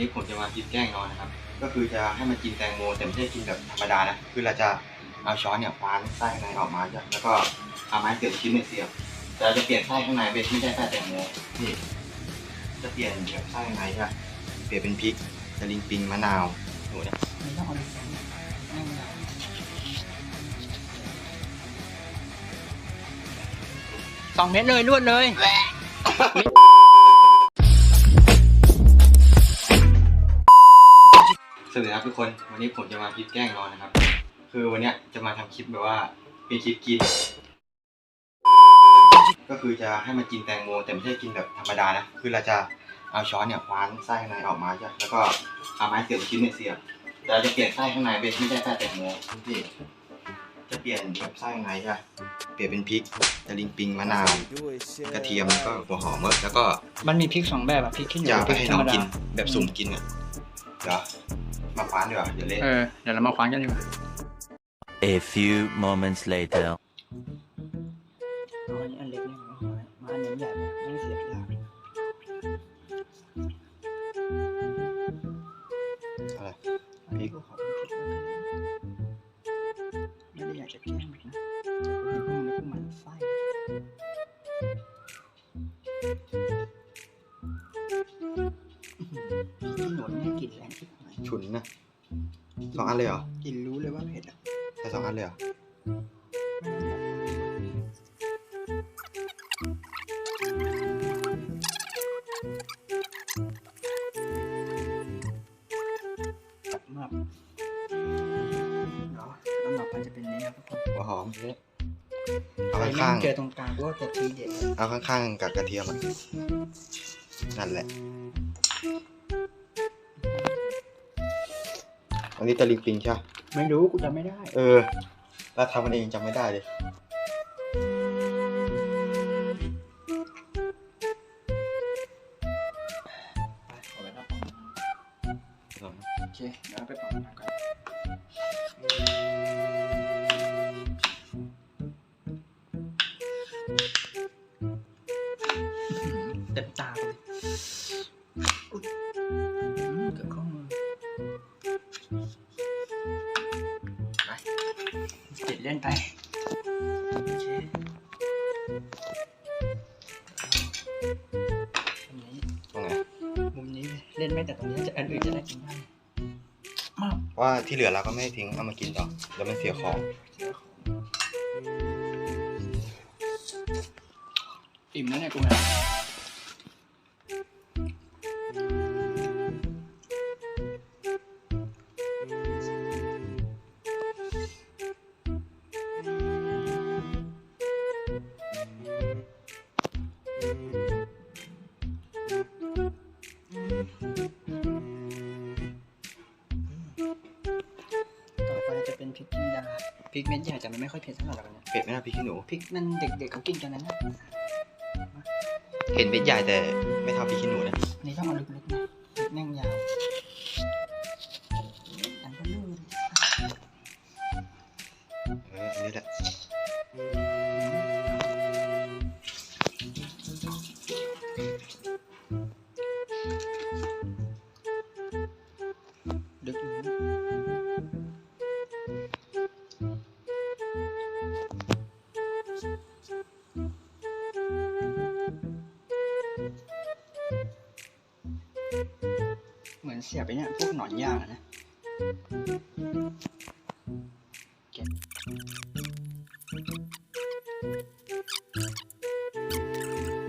นี้ผมจะมากินแกล้งนอนนะครับ ก็คือจะให้มันกินแตงโมแต่ไม่ใช่กินแบบธรรมดานะ คือเราจะเอาช้อนเนี่ยคว้านไส้ข้างในออกมาจ้ะแล้วก็เอาไม้เสียบชิ้นเนี่ยเสียบแต่เราจะเปลี่ยนไส้ข้างในเป็นไม่ใช่ไส้แตงโมนี่จะเปลี่ยนแบบไส้ข้างในใช่ไหมเปลี่ยนเป็นพริกตะลิงปิงมะนาวหนูเนี่ยไม่ต้องเอาดินนั่งยาวสองเม็ดเลยรวดเลย ครับทุกคนวันนี้ผมจะมาคลิปแกล้งนอนนะครับ คือวันเนี้ยจะมาทำคลิปแบบว่าเป็นคลิปกิน ก็คือจะให้มันกินแตงโมแต่ไม่ใช่กินแบบธรรมดานะคือเราจะเอาช้อนเนี่ยคว้านไส้ข้างในออกมาใช่ไหมแล้วก็เอาไม้เสียบชิ้นเนี่ยเสียบแต่เราจะเปลี่ยนไส้ข้างในเป็นไม่ใช่ไส้แตงโมพี่จะเปลี่ยนแบบไส้ข้างในใช่ไหมเปลี่ยนเป็นพริกตะลิงปิงมะนาวกระเทียมแล้วก็หัวหอมแล้วก็มันมีพริกสองแบบอะพริกขี้หนูจะกับไปพริกให้ธรน้อรงมดากินแบบสุ่มกินอะเดี๋ยว มาคว้านดีกว่าเดี๋ยวเละเออเดี๋ยวเรามาคว้านกันดีกว่า A few moments later. เอาอันนี้อันเล็กเนี่ยมามาอันนี้ใหญ่ไหมไม่เสียบยากอะไรอันนี้ก็ขอเป็นพริกแล้วกันไม่ได้อยากจะแกล้งมันนะแต่พวกมันพวกมันไส้อื้อหือพริกขี้หนูนี่กลิ่นแรงที่หาย ฉุนนะสองอันเลยเหรอ กลิ่นรู้เลยว่าเผ็ดอะใช่สองอันเลยเหรอ จับมากเนาะลำดับไปจะเป็นนี้ครับทุกคนหัวหอมเละเอาใครข้างไม่เจอตรงกลางก็จะทีเด็ดเลยๆเอาข้างๆกับกระเทียมอะนั่นแหละ อันนี้ตะลิงปิงใช่ปะไม่รู้กูจำไม่ได้ เออเราทำมันเองจำไม่ได้เลยไปขอไปรับของโอเคเดี๋ยวเราไปปอกน้ำกัน เล่นไปโอเคอันนี้ตรงไหนมุมนี้เล่นไม่แต่ตรงนี้จะอันอื่นจะได้กินได้มากว่าที่เหลือเราก็ไม่ทิ้งเอามากินต่อเดี๋ยวมันเสียของอิ่มแล้วเนี่ยกูเนี่ย พริกเม็ดใหญ่แต่มันไม่ค่อยเผ็ดเท่าไหร่หรอกเนี่ยเผ็ดไหมนะพี่ขี้หนู พริกมันเด็กๆเขากินกันนะเนี่ยเห็นเม็ดใหญ่แต่ไม่เท่าพี่ขี้หนูนะอันนี้ต้องเอาลึกๆนะลึกแน่งยาวอันก็ลื่นเอออันนี้แหละ สียบไปเนี่ย พวกหนอนย่างอะนะ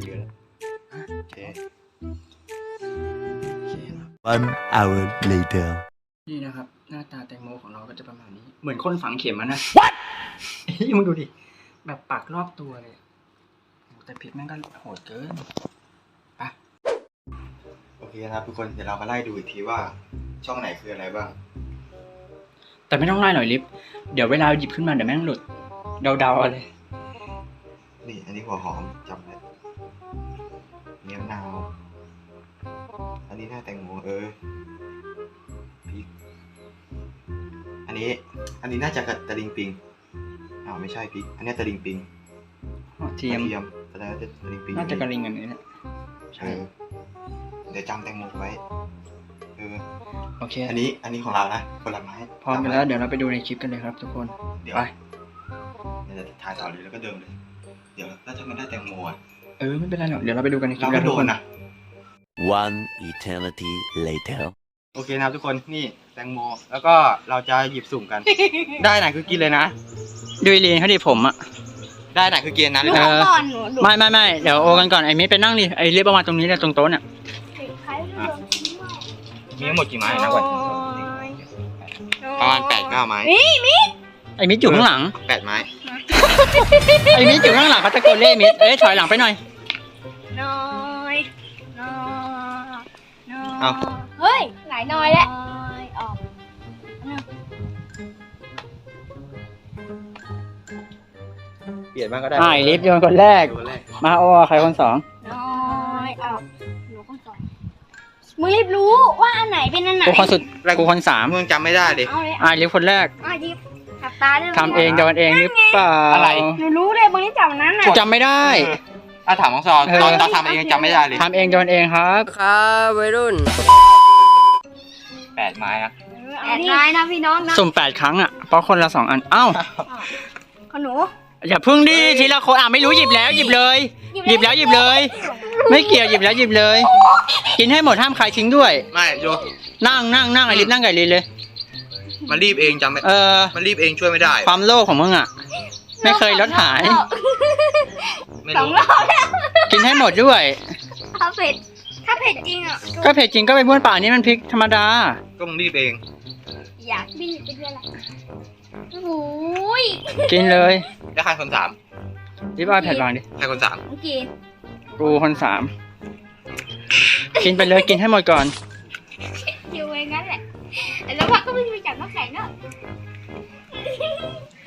เยอะแล้วโอเคโอเคครับ One hour later. นี่นะครับ หน้าตาแตงโมของเราก็จะประมาณนี้ เหมือนคนฝังเข็มอะนะ What มึงดูดิ แบบปักรอบตัวเลยอะโอ้แต่พริกแม่งก็โหดเกินโอ เคนะครับทุกคนเดี๋ยวเรามาไล่ดูอีกทีว่าช่องไหนคืออะไรบ้าง แต่ไม่ต้องไล่หน่อยลิฟต์เดี๋ยวเวลาหยิบขึ้นมาเดี๋ยวแม่งหลุด เดาๆเอาเลย นี่ อันนี้หัวหอมจำเลยเนี้ยมะนาว อันนี้หน้าแตงโมเออพริกอันนี้ อันนี้น่าจะกระตะลิงปิงอ้าวไม่ใช่พริก อันนี้ตะลิงปิงเทียมกระเทียมแสดงว่าจะตะลิงปิงน่าจะกระลิงอันนี้แหละเออ เดี๋ยวจำแตงโมไว้เออเค อันนี้อันนี้ของเรานะผลไม้พร้อมกันแล้วเดี๋ยวเราไปดูในคลิปกันเลยครับ ทุกคน เดี๋ยวไปเดี๋ยวจะถ่ายต่อเลยแล้วก็เดิมเลย เดี๋ยวแล้วถ้ามันได้แตงโมอะเออไม่เป็นไรหรอกเดี๋ยวเราไปดูกันในคลิเราปก็กันโดทุกคนนนะ One eternity later. โอเคนะครับทุกคนนี่แตงโม แล้วก็เราจะหยิบสุ่มกัน ได้ไหนคือกินเลยนะดูอีลีนเขาดิผมอะได้ไหนคือกินนะหหรืนูอเอไงขออก่อนหนูดูไม่ไม่ไม่เดี๋ยวโอกันก่อนไอ้มิตรไปนั่งดิไอ้เรียบประมาณตรงนี้เลยตรงโต๊ะน่ะใครเรื่องชิ้นใหม่มีทั้งหมดกี่ไม้นะก่อนประมาณแปดเก้าไม้นี่มิไอ้มิตรอยู่ข้างหลัง แปดไม้ ไอ้มิตรอยู่ข้างหลังเขาตะโกนเรียกไอ้มิตรเอ้ยถอยหลังไปหน่อย น้อยน้อยน้อยเอา เฮ้ย หลายน้อยแล้วออกเปลี่ยนบ้างก็ได้อ่าไอ้ลิฟต์โยนคนแรกคนแรกมาโอใครคนสอง มึงรีบรู้ว่าอันไหนเป็นอันไหน กูคนสุดกูคนสามมึงจำไม่ได้ดิเอาเลยอ่าลิฟต์คนแรกอะหยิบขับตาได้ลยทำเองโดนเองหรือเปล่าอะไร หนูรู้เลยบางทีจับนั้นน่ะกูจำไม่ได้ เออถ้าถามของซอเออ ตอนตอนทำเองยังจำไม่ได้เลยทำเองโดนเองครับ ครับวัยรุ่น แปดไม้อะแอบนายนะพี่น้องนะสุ่มแปดครั้งอะเพราะคนละสองอัน เอ้าขนหนู อย่าพึ่งดิทีละคนอะไม่รู้หยิบแล้วหยิบเลย หยิบแล้วหยิบเลย ไม่เกี่ยวหยิบแล้วหยิบเลย กินให้หมดห้ามใครทิ้งด้วย ไม่โยนั่งนั่งนั่งไอ้ลิฟต์นั่งไก่ลิฟต์เลย มันรีบเองจำไม่เออ มันรีบเองช่วยไม่ได้ ความโลภของมึงอะ ไม่เคยลดหาย ไม่สองรู้รอบแล้วกินให้หมดด้วย ถ้าเผ็ดถ้าเผ็ดจริงอะก็เผ็ดจริงก็ไปบ้วนป่านี้มันพริกธรรมดา ก็มึงรีบเองอยากบินไปด้วยละ โอ้ยกินเลยแล้วใครคนสามลิฟต์เอาแผ่นวางดิ ใครคนสามเมื่อกี้กูคนสาม กินไปเลยกินให้หมดก่อน อยู่เองงั้นแหละ แล้วพักก็ไม่มีจับน้ำแข็งเนอะ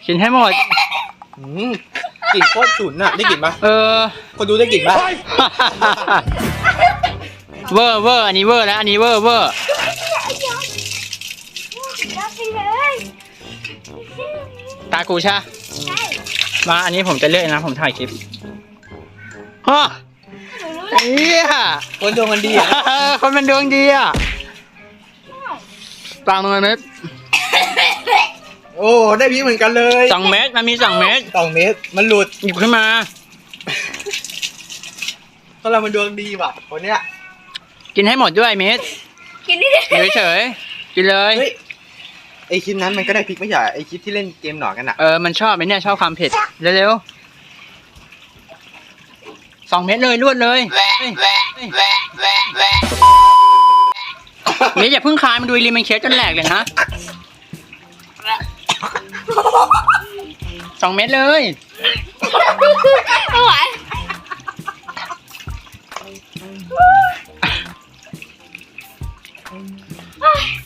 กินให้หมด อืมกลิ่นโคตรฉุนอะได้กลิ่นปะเออ คนดูได้กลิ่นปะ เวอร์เวอร์อันนี้เวอร์แล้วอันนี้เวอร์เวอร์ ตากูใช่ใช่มาอันนี้ผมจะเลือกนะผมถ่ายคลิปฮะหนูรู้แล้วเฮียคนดวงมันดีอะคนมันดวงดีอะปางมันเม็ดโอ้ได้พีเหมือนกันเลยสองเม็ดมันมีสองเม็ดสองเมตรมันหลุดหยิบขึ้นมาคนเรามันดวงดีว่ะคนเนี้ยกินให้หมดด้วยเม็ดกินนี่ได้อยู่เฉยๆกินเลย เฮ้ย ไอคลิปนั้นมันก็ได้พริกไม่ใช่เหรอไอคลิปที่เล่นเกมหนอนกันอะเออ มันชอบไอ้เนี่ยชอบความเผ็ด เร็วๆสองเม็ดเลยรวดเลยเฮ้ยเม็ดอย่าเพิ่งคายมันดูอีมันเคี้ยวจนแหลกเลยนะสองเม็ดเลย ไม่ไหว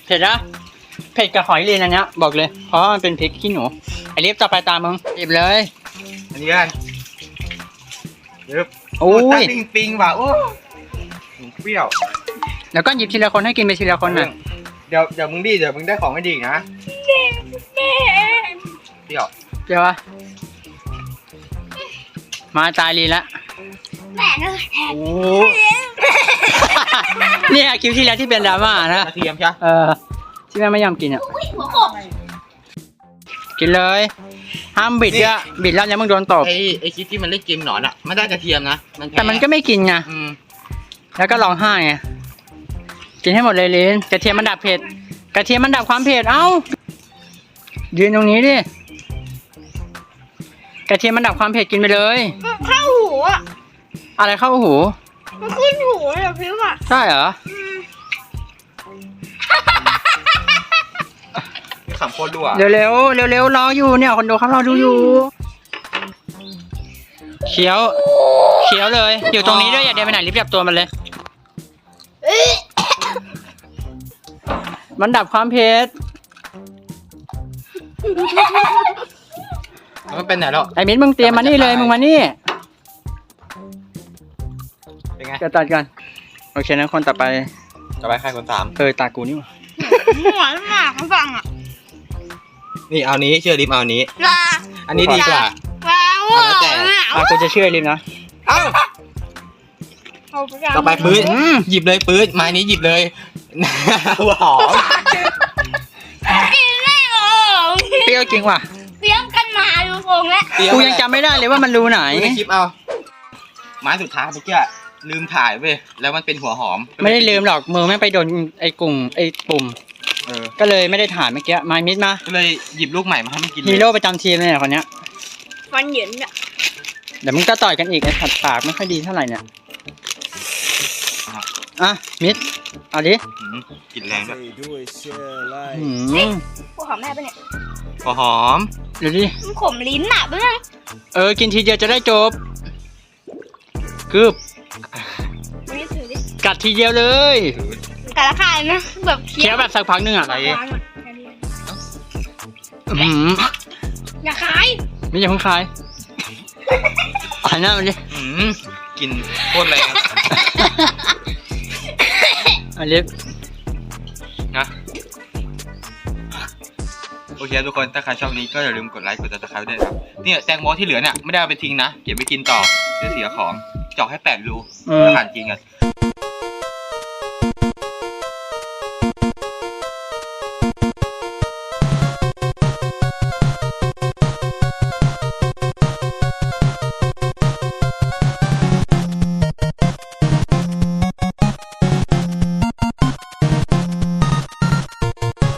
เผ็ดนะ ผ็ดกับหอยลีนอันเนี้ยบอกเลย เพราะว่ามันเป็นพริกขี้หนูไอ้ลิฟต์ต่อไปตามมึงหยิบเลย อันนี้กันเดี๋ยวโอ้ยปิงปิงว่ะโอ้เปรี้ยว แล้วก็หยิบทีละคนให้กินไปทีละคนน่ะเดี๋ยวเดี๋ยวมึงดีเดี๋ยวมึงได้ของไม่ดีอีกนะแม่เปรี้ยวเดี๋ยววะมาตายลีนละแม่เลยโอ้เนี่ยคลิปที่แล้วที่เป็นดราม่านะกระเทียมใช่เออ ที่แม่ไม่ยอมกินอะ อุ้ยหัวกบกินเลย ห้ามบิดอะบิดแล้วเนี่ยมึงโดนตบไอไอคลิปที่มันเล่นเกมหนอนอะมันได้กระเทียมนะมันพ้แต่มันก็ไม่กินไง อืมแล้วก็ร้องไห้ไงกินให้หมดเลยลินกระเทียมมันดับเผ็ด กระเทียมมันดับความเผ็ด เอ้า ยืนตรงนี้ดิ กระเทียมมันดับความเผ็ดกินไปเลยเข้าหูอะ อะไรเข้าหู มันขึ้นหูเลยอะพิวอะ ใช่เหรอนี่ ขำโคตรด้วยเร็วๆเร็วๆรออยู่เนี่ยคนดูเขารอดูอยู่เขียวเขียวเลย อยู่ตรงนี้ด้วยอย่าเดินไปไหนรีบจับตัวมันเลย มันดับความเผ็ดมันเป็นไหนแล้วไอ้มิ้นมึงเตรียมมานี่เลยมึงมานี่เป็นไงจะตัดกันโอเคนะคนต่อไปต่อไปใครคนสามเออตากูนี่หว่าหวานมากฟังอะ นี่เอานี้เชื่อริมเอานี้ลาอันนี้ดีกว่า ว้าวแล้วแต่ตากูจะเชื่อริมนะเอ้าเอาไปกันต่อไปปื้ดอืมหยิบเลยปื้ดไม้นี้หยิบเลยหัวหอมกินไม่ออกเปรี้ยวจริงว่ะเตรียมกันมาดูทรงแล้วกูยังจำไม่ได้เลยว่ามันรูไหน ดูในคลิปเอาไม้สุดท้ายเมื่อกี้อะลืมถ่ายเว้ยแล้วมันเป็นหัวหอมไม่ได้ลืมหรอกมือแม่งไปโดนไอ้กุ่งไอ้ปุ่ม เออ ก็เลยไม่ได้ถ่ายเมื่อกี้ไม้มิดมาก็เลยหยิบลูกใหม่มาให้มันกินเลยฮีโร่ประจำทีมเลยเนี่ยคนเนี้ยฟันเหยินเนี่ยเดี๋ยวมึงก็ต่อยกันอีกไอ้ผัดปากไม่ค่อยดีเท่าไหร่เนี่ยอะมิดเอาดิอืมกลินแรงด้วยอืมพวกของแม่ปะเนี่ยหัวหอม เดี๋ยวดิมันขมลิ้นอะเพื่อนเออกินทีเดียวจะได้จบกึบไม่ถือดิกัดทีเดียวเลย แต่ละคายนะแบบเคี้ยวแบบสักพักหนึงอะอะไรวางอะอืมอย่าขายไม่อย่าเพิ่งคลายอ่านหน้ามันดิอืมกลินโคตรแรงอันนี้นะโอเคทุกคนถ้าใครชอบนี้ก็อย่าลืมกดไลค์กดติดตามด้วยนะครับเนี่ยแตงโมที่เหลือเนี่ยไม่ได้เอาไปทิ้งนะเก็บไว้กินต่อเดี๋ยวเสียของเจาะให้แปดรูอืมอาหารจริงอะ